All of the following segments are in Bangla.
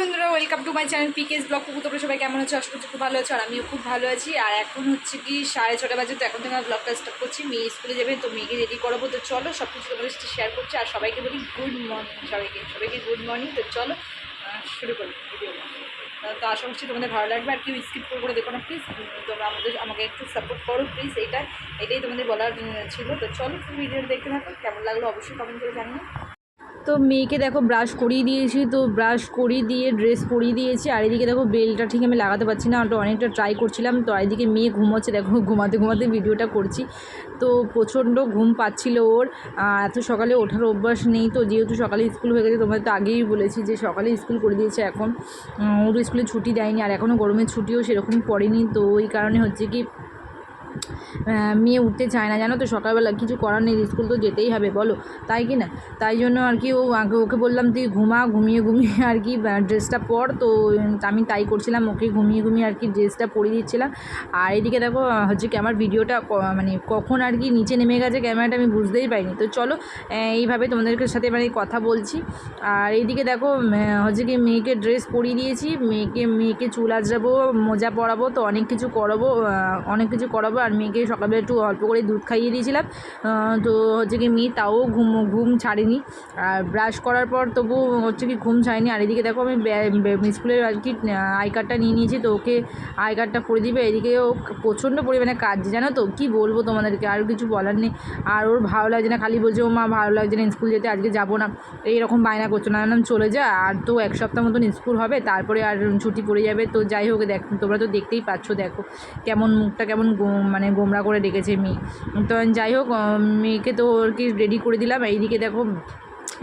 বন্ধুরা ওয়েলকাম টু মাই চ্যানেল পিকেস ব্লগ কুকু, তোমরা সবাই কেমন আছো? আশা করছি খুব ভালো আছো, আর আমিও খুব ভালো আছি। আর এখন হচ্ছে কি, সাড়ে ছটা বাজে, তো এখন থেকে আমি ব্লগটা স্টার্ট করছি। মেয়ে স্কুলে যাবে, তো মেয়েকে রেডি করাবো। তো চলো সব কিছু তোমাদের সাথে শেয়ার করছি। আর সবাইকে বলি গুড মর্নিং সবাইকে। সবাইকে গুড মর্নিং তো চলো শুরু করি তো আশা করছি তোমাদের ভালো লাগবে। আর কেউ স্কিপ করে দেখো না প্লিজ তোমরা আমাদের, আমাকে একটু সাপোর্ট করো প্লিজ এইটা এটাই তোমাদের বলার ছিল। তো চলো ভিডিওটা দেখতে থাকো। কেমন লাগল অবশ্যই কমেন্ট করে জানিও। তো মেয়েকে দেখো ব্রাশ করিয়ে দিয়েছি, তো ব্রাশ করিয়ে দিয়ে ড্রেস পরিয়ে দিয়েছি। আর এদিকে দেখো বেলটা ঠিক আমি লাগাতে পারছি না ওটা অনেকটা ট্রাই করছিলাম, তো আর এদিকে মেয়ে ঘুমোচ্ছে, দেখো ঘুমাতে ঘুমাতে ভিডিওটা করছি। তো প্রচণ্ড ঘুম পাচ্ছিল ওর এত সকালে ওঠার অভ্যাস নেই, তো যেহেতু সকালে স্কুল হয়ে গেছে, তোমাদের তো আগেই বলেছি যে সকালে স্কুল করে দিয়েছে এখন। ওর স্কুলে ছুটি দেয়নি, আর এখনও গরমের ছুটিও সেরকম পড়েনি, তো ওই কারণে হচ্ছে কি মেয়ে উঠতে চায় না, জানো তো সকালবেলা কিছু করার নেই, স্কুল তো যেতেই হবে, বলো। তাই কি না? তাই জন্য আর কি ও আগে ওকে বললাম, তুই ঘুমা, ঘুমিয়ে ঘুমিয়ে আর কি ড্রেসটা পর। তো আমি তাই করছিলাম, ওকে ঘুমিয়ে ঘুমিয়ে আর কি ড্রেসটা পরিয়ে দিচ্ছিলাম। আর এদিকে দেখো হচ্ছে কি আমার ভিডিওটা মানে কখন আর কি নিচে নেমে গেছে ক্যামেরাটা আমি বুঝতেই পারিনি। তো চলো এইভাবে তোমাদের সাথে মানে কথা বলছি। আর এইদিকে দেখো হচ্ছে কি মেয়েকে ড্রেস পরিয়ে দিয়েছি, মেয়েকে মেয়েকে চুল আজরাবো মোজা পরাবো, তো অনেক কিছু করাবো অনেক কিছু করাবো, আর মেয়েকে সকালবেলা একটু অল্প করে দুধ খাইয়ে দিয়েছিলাম। তো হচ্ছে কি মেয়ে তাও ঘুম ঘুম ছাড়েনি। আর ব্রাশ করার পর তবু হচ্ছে কি ঘুম ছাড়েনি। আর এদিকে দেখো আমি স্কুলের আর কি আই কার্ডটা নিয়ে নিয়েছি তো ওকে আই কার্ডটা করে দিবে। এদিকে ও প্রচণ্ড পরিমাণে কাজ জানো তো? কি বলব তোমাদেরকে? আর কিছু বলার নেই। আর ওর ভালো লাগছে না, খালি বলছে, ও মা, ভালো লাগছে না স্কুল যেতে আজকে যাব না। এইরকম বায়না করছ। না নাম চলে যা, আর তো এক সপ্তাহ মতন স্কুল হবে, তারপরে আর ছুটি পড়ে যাবে। তো যাই হোক, দেখ, তোমরা তো দেখতেই পাচ্ছ, দেখো। কেমন মুখটা, কেমন গো- মানে গোমরা করে ডেকেছে মেয়ে তো যাই হোক মেয়েকে তো আর কি রেডি করে দিলাম। এইদিকে দেখো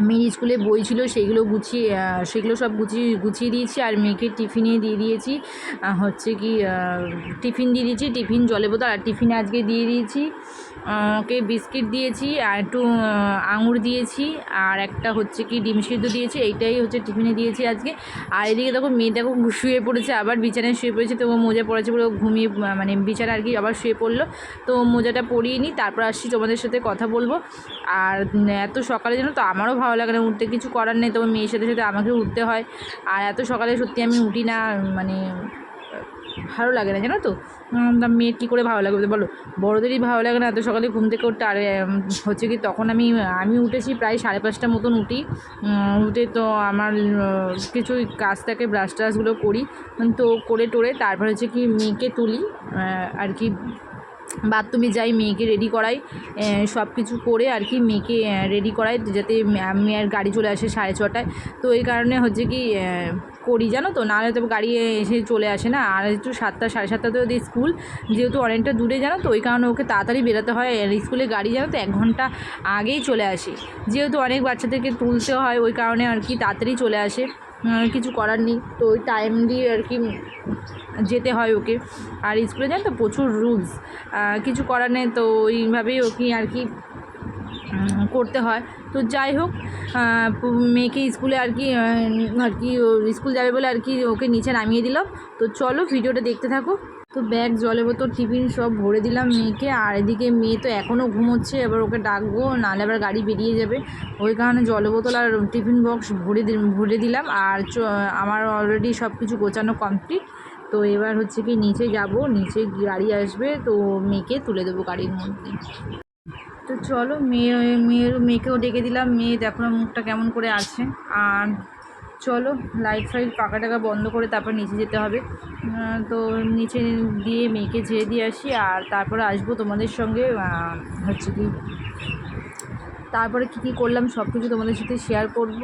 মেয়ের স্কুলে বই ছিল, সেগুলো গুছিয়ে সেগুলো সব গুছিয়ে গুছিয়ে দিয়েছি আর মেয়েকে টিফিনে দিয়ে দিয়েছি। হচ্ছে কি টিফিন দিয়ে দিয়েছি, টিফিন জলে বোতল আর টিফিনে আজকে দিয়ে দিয়েছি। ওকে বিস্কিট দিয়েছি আর একটু আঙুর দিয়েছি আর একটা হচ্ছে কি ডিম সিদ্ধ দিয়েছি, এইটাই হচ্ছে টিফিনে দিয়েছি আজকে। আর এদিকে দেখো, মেয়ে দেখো শুয়ে পড়েছে, আবার বিছানায় শুয়ে পড়েছে, তো মোজা পড়েছে ও ঘুমিয়ে মানে বিছানা আর কি আবার শুয়ে পড়ল। তো মোজাটা পরিয়ে নিই তারপর আসছি তোমাদের সাথে কথা বলব। আর এত সকালে জানো তো, আমারও ভালো লাগে না, উঠতে কিছু করার নেই, তবে মেয়ের সাথে সাথে আমাকে উঠতে হয়। আর এত সকালে সত্যি আমি উঠি না মানে ভালো লাগে না, জানো তো? মেয়ের কী করে ভালো লাগবে বলো? বড়োদেরই ভালো লাগে না, এত সকালে ঘুম থেকে উঠতে। আর হচ্ছে কি, তখন আমি আমি উঠেছি প্রায় সাড়ে পাঁচটা মতন উঠি। উঠে তো আমার কিছু কাজ থাকে ব্রাশ ট্রাশগুলো করি। তো করে টোরে তারপর হচ্ছে কি মেয়েকে তুলি আর কি বাথরুমে যাই মেয়েকে রেডি করাই সব কিছু করে আর কি মেয়েকে রেডি করাই, যাতে মেয়ের গাড়ি চলে আসে সাড়ে ছটায়। তো এই কারণে হচ্ছে কি করি, জানো তো? নাহলে তো গাড়ি এসে চলে আসে না। আর একটু সাতটা, সাড়ে সাতটাতে ওদের স্কুল। যেহেতু অনেকটা দূরে, জানো তো? ওই কারণে ওকে তাড়াতাড়ি বেরোতে হয়। আর স্কুলে গাড়ি, জানো তো, এক ঘণ্টা আগেই চলে আসে। যেহেতু অনেক বাচ্চাদেরকে তুলতে হয়, ওই কারণে আর কি তাড়াতাড়ি চলে আসে। কিছু করার নেই। তো ওই টাইম দিয়ে আর কি যেতে হয় ওকে। আর স্কুলে যান তো প্রচুর রুলস কিছু করার নেই তো ওইভাবেই ওকে আর কি করতে হয়। তো যাই হোক মেয়েকে স্কুলে আর কি আর কি স্কুল যাবে বলে আর কি ওকে নিচে নামিয়ে দিলাম। তো চলো ভিডিওটা দেখতে থাকো। তো ব্যাগ জলে বোতল, টিফিন সব ভরে দিলাম মেয়েকে। আর এদিকে মেয়ে তো এখনও ঘুমোচ্ছে, এবার ওকে ডাকবো, নাহলে আবার গাড়ি বেরিয়ে যাবে। ওই কারণে জলে বোতল আর টিফিন বক্স ভরে ভরে দিলাম। আর আমার অলরেডি সব কিছু গোছানো কমপ্লিট তো এবার হচ্ছে কি নিচে যাব, নিচে গাড়ি আসবে, তো মেয়েকে তুলে দেবো গাড়ির মধ্যে। তো চলো, মেয়ে মেয়ের মেয়েকেও ডেকে দিলাম। মেয়ে দেখো মুখটা কেমন করে আছে। আর চলো লাইট ফাইট পাকা টাকা বন্ধ করে তারপর নিচে যেতে হবে। তো নিচে দিয়ে মেয়েকে যেয়ে দিয়ে আসি, আর তারপরে আসব তোমাদের সঙ্গে হচ্ছে কি তারপরে কী কী করলাম সব কিছু তোমাদের সাথে শেয়ার করব।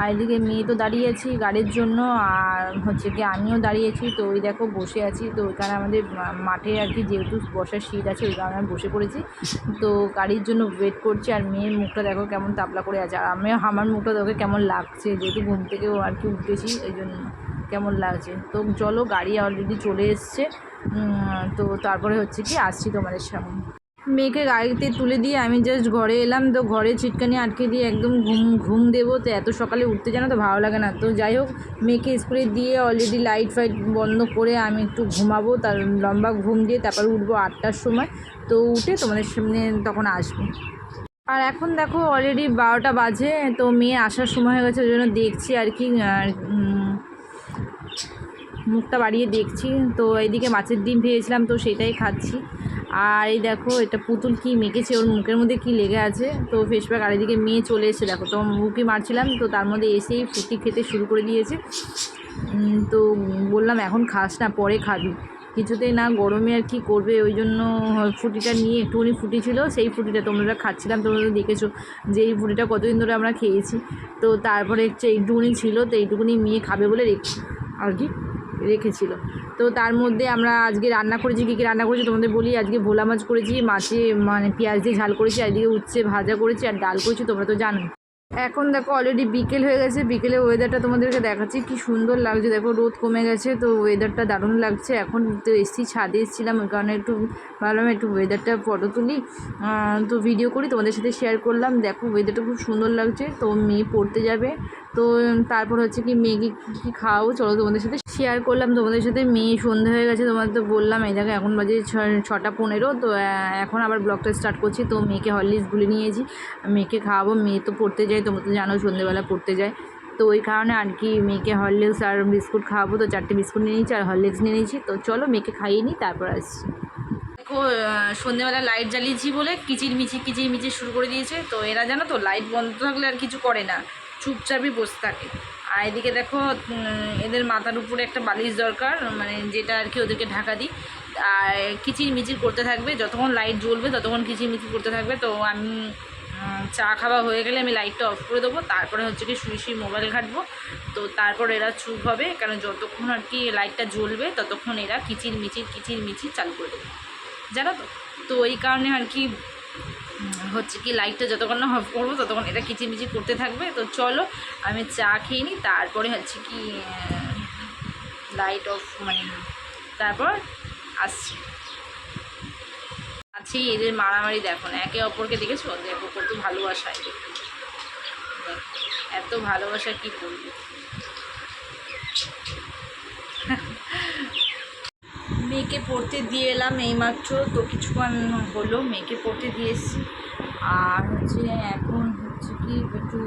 আর এদিকে মেয়ে তো দাঁড়িয়ে আছি গাড়ির জন্য, আর হচ্ছে কি আমিও দাঁড়িয়েছি তো ওই দেখো বসে আছি, তো ওইখানে আমাদের মাঠে আর কি যেহেতু বসার সিট আছে, ওই কারণে আমি বসে পড়েছি। তো গাড়ির জন্য ওয়েট করছি, আর মেয়ের মুখটা দেখো কেমন তাপলা করে আছে। আর আমি আমার মুখটা দেখো কেমন লাগছে, যেহেতু ঘুম থেকেও আর কি উঠেছি, এই জন্য কেমন লাগছে। তো চলো, গাড়ি অলরেডি চলে এসছে। তো তারপরে হচ্ছে কি আসছি তোমাদের সামনে। মেয়েকে গাড়িতে তুলে দিয়ে আমি জাস্ট ঘরে এলাম, তো ঘরে ছিটকানি আটকে দিয়ে একদম ঘুম ঘুম দেবো, তো এত সকালে উঠতে জানো তো ভালো লাগে না। তো যাই হোক, মেয়েকে স্কুলে দিয়ে অলরেডি লাইট ফাইট বন্ধ করে আমি একটু ঘুমাবো, তার লম্বা ঘুম দিয়ে তারপর উঠবো আটটার সময়। তো উঠে তোমাদের সামনে তখন আসব। আর এখন দেখো অলরেডি বারোটা বাজে, তো মেয়ে আসার সময় হয়ে গেছে, ওই জন্য দেখছি আর কি মুখটা বাড়িয়ে দেখছি। তো এইদিকে মাছের ডিম ভেবেছিলাম তো সেটাই খাচ্ছি। আর এই দেখো, এটা পুতুল কি মেখেছে, ওর মুখের মধ্যে কি লেগে আছে। তো ফেসপ্যাক আর এদিকে মেয়ে চলে এসে দেখো, তো মুখে মারছিলাম, তো তার মধ্যে এসেই ফুটি খেতে শুরু করে দিয়েছে। তো বললাম, এখন খাস না, পরে খাবি। কিছুতেই না গরমে আর কি করবে, ওই জন্য ফুটিটা নিয়ে একটুখানি ফুটি ছিল, সেই ফুটিটা তোমরা খাচ্ছিলাম, তোমরা দেখেছ যে এই ফুটিটা কতদিন ধরে আমরা খেয়েছি। তো তারপরে হচ্ছে এইটুকুনি ছিল, তো এইটুকুনি মেয়ে খাবে বলে রেখে আর কি? রেখেছিল। তো তার মধ্যে আমরা আজকে রান্না করেছি, কী কী রান্না করেছি তোমাদের বলি। আজকে ভোলা মাছ করেছি, মাছে মানে পেঁয়াজ দিয়ে ঝাল করেছি এদিকে উচ্ছে ভাজা করেছি আর ডাল করেছি, তোমরা তো জানোই। এখন দেখো অলরেডি বিকেল হয়ে গেছে, বিকেলে ওয়েদারটা তোমাদেরকে দেখাচ্ছি, কি সুন্দর লাগছে। দেখো রোদ কমে গেছে, তো ওয়েদারটা দারুণ লাগছে। এখন তো এসছি, ছাদে এসেছিলাম, ওই কারণে একটু ভাবলাম একটু ওয়েদারটা ফটো তুলি। তো ভিডিও করি, তোমাদের সাথে শেয়ার করলাম। দেখো ওয়েদারটা খুব সুন্দর লাগছে, তো মেয়ে পড়তে যাবে। তো তারপর হচ্ছে কি মেয়েকে কী খাওয়াবো চলো তোমাদের সাথে শেয়ার করলাম। তোমাদের সাথে মেয়ে সন্ধে হয়ে গেছে, তোমাদের তো বললাম, এই দেখো এখন বাজে ছটা পনেরো, তো এখন আবার ব্লগটা স্টার্ট করছি। তো মেয়েকে হরলিক্স গুলে নিয়েছি, মেয়েকে খাওয়াবো। মেয়ে তো পড়তে যায়, তোমরা তো জানো সন্ধেবেলা পড়তে যায়। তো ওই কারণে আর কি মেয়েকে হরলিক্স আর বিস্কুট খাওয়াবো, তো চারটে বিস্কুট নিয়ে নিয়েছি আর হরলিক্স নিয়ে নিয়েছি। তো চলো মেয়েকে খাইয়ে নিই তারপর আসছি। দেখো সন্ধ্যেবেলা লাইট জ্বালিয়েছি বলে কিচির মিচির কিচির মিচির শুরু করে দিয়েছে। তো এরা জানো তো লাইট বন্ধ থাকলে আর কিছু করে না। চুপচাপই বসে থাকে। আর এদিকে দেখো এদের মাথার উপরে একটা বালিশ দরকার মানে যেটা আর কি ওদেরকে ঢাকা দিই। আর কিচির মিচির করতে থাকবে, যতক্ষণ লাইট জ্বলবে ততক্ষণ কিচির মিচির করতে থাকবে। তো আমি চা খাওয়া হয়ে গেলে আমি লাইটটা অফ করে দেবো, তারপরে হচ্ছে কি শুয়ে শুয়ে মোবাইল ঘাটবো। তো তারপর এরা চুপ হবে, কারণ যতক্ষণ আর কি লাইটটা জ্বলবে ততক্ষণ এরা কিচির মিচির কিচির মিচির চালু করে দেবে। জানো তো? তো এই কারণে আর কি হচ্ছে কি লাইটটা যতক্ষণ না অফ করব, ততক্ষণ এটা কিচিরমিচির করতে থাকবে। তো চলো, আমি চা খেয়ে নিই, তারপরে হচ্ছে কি লাইট অফ মানে তারপর আসছি। আছি এদের মারামারি দেখো না, একে অপরকে দেখেছ? দেখো কত ভালোবাসা এদের। এত ভালোবাসা কি বলব? মেয়েকে পড়তে দিয়ে এলাম এইমাত্র। তো কিছুক্ষণ হলো মেয়েকে পড়তে দিয়ে এসেছি। আর হচ্ছে এখন হচ্ছে কি একটু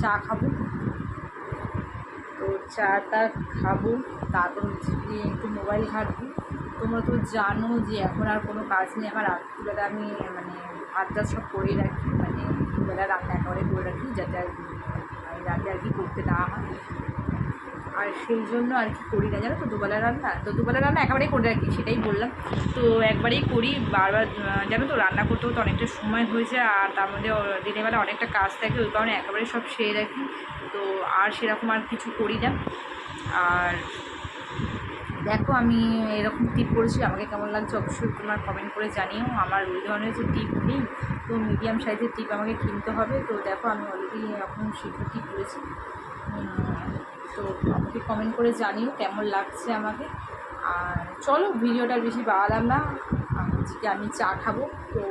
চা খাব। তো চাটা খাব, তারপর হচ্ছে কি একটু মোবাইল ঘাটবো। তোমরা তো জানো যে এখন আর কোনো কাজ নেই। আমার রাত্রিবেলা আমি মানে ভাতটা সব করেই রাখি মানে দুবেলা রান্না একেবারে করে রাখি, যাতে আর মানে রাতে আর কি করতে না হয়। আর সেই জন্য আর কি করি না, জানো তো? দুবেলা রান্না, তো দুবেলা রান্না একেবারেই করে রাখি, সেটাই বললাম। তো একবারেই করি, বারবার জানো তো, রান্না করতেও তো অনেকটা সময় হয়েছে আর তার মধ্যে দিনের বেলা অনেকটা কাজ থাকে, ওই কারণে একেবারে সব সেরে রাখি। তো আর সেরকম আর কিছু করি না। আর দেখো, আমি এরকম টিপ করেছি, আমাকে কেমন লাগছে অবশ্যই তোমার কমেন্ট করে জানিও। আমার ওই ধরনের যে টিপ নেই, তো মিডিয়াম সাইজের টিপ আমাকে কিনতে হবে। তো দেখো, আমি অলরেডি এখন সেটা টিপ করেছি। তো আমাকে কমেন্ট করে জানিও কেমন লাগছে আমাকে। আর চলো, ভিডিওটা বেশি বাড়ালাম না। আজকে আমি চা খাব, তো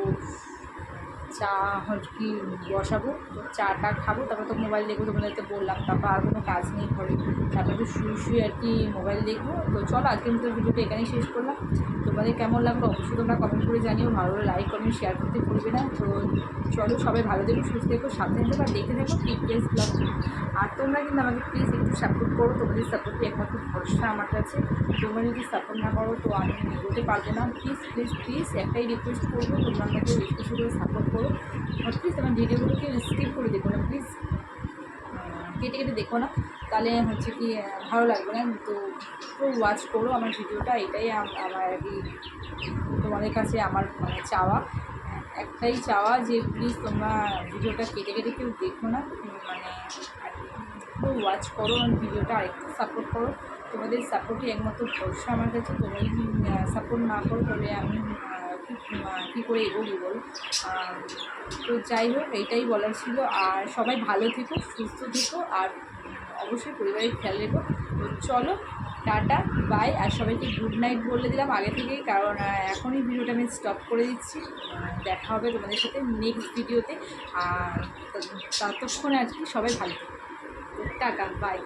চা হচ্ছে কি বসাবো? তো চাটা খাব, তারপর তো মোবাইল দেখব তোমাদেরকে বললাম, তারপর আর কোনো কাজ নেই ঘরে। তারপর একটু শুয়ে শুয়ে আর কি মোবাইল দেখব। তো চলো আজকের মতো ভিডিওটা এখানেই শেষ করলাম। তোমাদের কেমন লাগল অবশ্যই তোমরা কমেন্ট করে জানিও, ভালো লাইক কমেন্ট শেয়ার করতে ভুলবে না। তো চলো, সবাই ভালো থেকো, সুস্থ থেকো, সাবধানে থেকো, আর দেখে থাকো পিপিএস ব্লগ আর তোমরা কিন্তু আমাকে প্লিজ একটু সাপোর্ট করো, তোমাদের সাপোর্টই একমাত্র ভরসা আমার কাছে। তোমরা যদি সাপোর্ট না করো, তো আমি এগোতে পারব না। প্লিজ প্লিজ প্লিজ একটাই রিকোয়েস্ট করব, তোমরা আমাকে বেশি করে সাপোর্ট করো। প্লিজ আমার ভিডিওগুলোকে স্কিপ করে দেখো না প্লিজ কেটে কেটে দেখো না। তাহলে হচ্ছে কি ভালো লাগবে না। তো ওয়াচ করো আমার ভিডিওটা, এটাই আমার আর কি তোমাদের কাছে আমার মানে চাওয়া। একটাই চাওয়া যে প্লিজ তোমরা ভিডিওটা কেটে কেটে কেউ দেখো না। মানে ওয়াচ করো আমার ভিডিওটা আরেকটু সাপোর্ট করো। তোমাদের সাপোর্টই একমাত্র ভরসা আমার কাছে। তোমরা সাপোর্ট না করো তবে আমি কী করে এগোবো বল? তো যাই হোক, এইটাই বলার ছিল। আর সবাই ভালো থেকো, সুস্থ থেকো, আর অবশ্যই পরিবারের খেয়াল রেখো। তো চলো, টাটা বাই আর সবাইকে গুড নাইট বলে দিলাম আগে থেকেই, কারণ এখনই ভিডিওটা আমি স্টপ করে দিচ্ছি। দেখা হবে তোমাদের সাথে নেক্সট ভিডিওতে আর ততক্ষণে আজকে সবাই ভালো থেকো। Tata bye